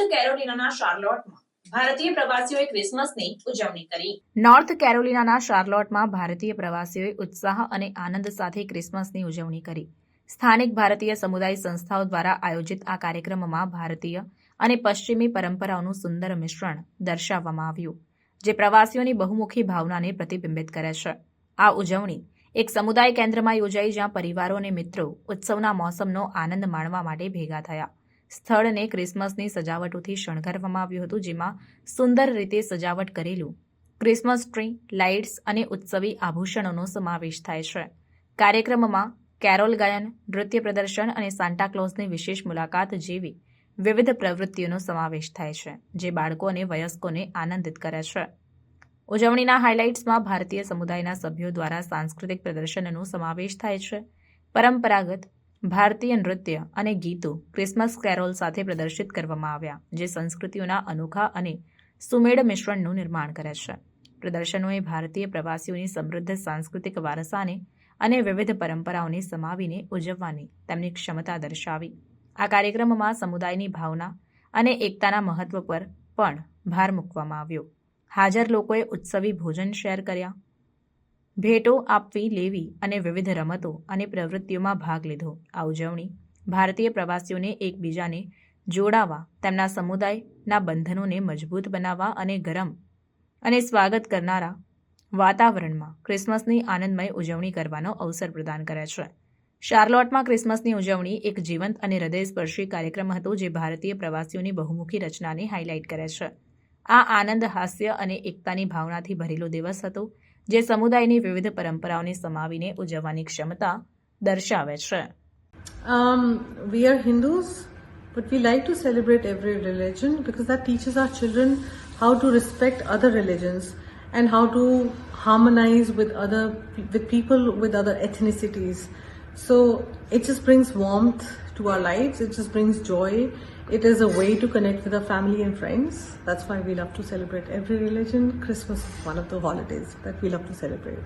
North કેરોલિનાના શાર્લોટમાં ભારતીય પ્રવાસીઓએ ક્રિસમસની ઉજવણી કરી. નોર્થ કેરોલિનાના શાર્લોટમાં ભારતીય પ્રવાસીઓએ ઉત્સાહ અને આનંદ સાથે ક્રિસમસની ઉજવણી કરી. સ્થાનિક ભારતીય સમુદાય સંસ્થાઓ દ્વારા આયોજિત આ કાર્યક્રમમાં ભારતીય અને પશ્ચિમી પરંપરાઓનું સુંદર મિશ્રણ દર્શાવવામાં આવ્યું, જે પ્રવાસીઓની બહુમુખી ભાવનાને પ્રતિબિંબિત કરે છે. આ ઉજવણી એક સમુદાય કેન્દ્રમાં યોજાઈ જ્યાં પરિવારો અને મિત્રો ઉત્સવના મોસમનો આનંદ માણવા માટે ભેગા થયા. સ્થળને ક્રિસમસની સજાવટોથી શણગારવામાં આવ્યું હતું, જેમાં સુંદર રીતે સજાવટ કરેલું ક્રિસમસ ટ્રી, લાઇટ્સ અને ઉત્સવી આભૂષણોનો સમાવેશ થાય છે. કાર્યક્રમમાં કેરોલ ગાયન, નૃત્ય પ્રદર્શન અને સાન્ટાક્લોઝની વિશેષ મુલાકાત જેવી વિવિધ પ્રવૃત્તિઓનો સમાવેશ થાય છે, જે બાળકો અને વયસ્કોને આનંદિત કરે છે. ઉજવણીના હાઇલાઇટ્સમાં ભારતીય સમુદાયના સભ્યો દ્વારા સાંસ્કૃતિક પ્રદર્શનનો સમાવેશ થાય છે. પરંપરાગત ભારતીય નૃત્ય અને ગીતો ક્રિસમસ કેરોલ સાથે પ્રદર્શિત કરવામાં આવ્યા, જે સંસ્કૃતિઓના અનોખા અને સુમેળ મિશ્રણનું નિર્માણ કરે છે. પ્રદર્શનોએ ભારતીય પ્રવાસીઓની સમૃદ્ધ સાંસ્કૃતિક વારસાને અને વિવિધ પરંપરાઓને સમાવીને ઉજવવાની તેમની ક્ષમતા દર્શાવી. આ કાર્યક્રમમાં સમુદાયની ભાવના અને એકતાના મહત્વ પર પણ ભાર મૂકવામાં આવ્યો. હાજર લોકોએ ઉત્સવી ભોજન શેર કર્યા ભેટો આપવી લેવી અને વિવિધ રમતો અને પ્રવૃત્તિઓમાં ભાગ લીધો. આ ઉજવણી ભારતીય પ્રવાસીઓને એકબીજાને જોડાવા, તેમના સમુદાયના બંધનોને મજબૂત બનાવવા અને ગરમ અને સ્વાગત કરનારા વાતાવરણમાં ક્રિસમસની આનંદમય ઉજવણી કરવાનો અવસર પ્રદાન કરે છે. શાર્લોટમાં ક્રિસમસની ઉજવણી એક જીવંત અને હૃદયસ્પર્શી કાર્યક્રમ હતો જે ભારતીય પ્રવાસીઓની બહુમુખી રચનાને હાઇલાઇટ કરે છે. આ આનંદ હાસ્ય અને એકતાની ભાવનાથી ભરેલો દિવસ હતો જે સમુદાયની વિવિધ પરંપરાઓને સમાવીને ઉજવવાની ક્ષમતા દર્શાવે છે Um, we are Hindus, but we like to celebrate every religion because that teaches our children how to respect other religions and how to harmonize with other with people with other ethnicities. So it just brings warmth to our lives. It just brings joy. It is a way to connect with our family and friends. That's why we love to celebrate every religion. Christmas is one of the holidays that we love to celebrate.